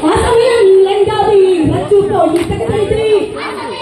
Wasawi yang lengkapi, baju kau, kita ketiga.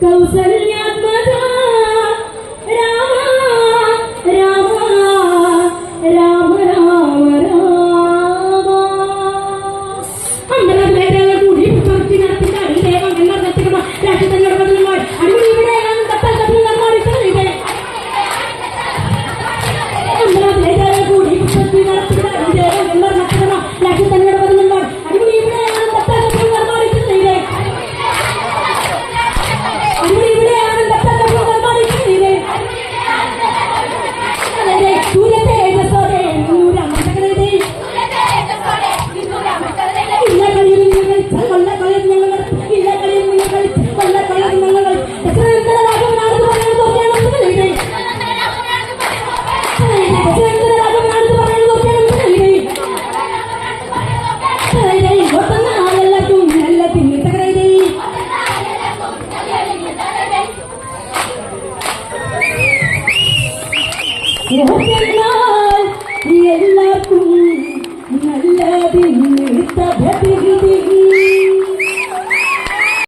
Kausalya എന്നാൽ എല്ലാവർക്കും നല്ലതിൽ തഭ്യത്തിൽ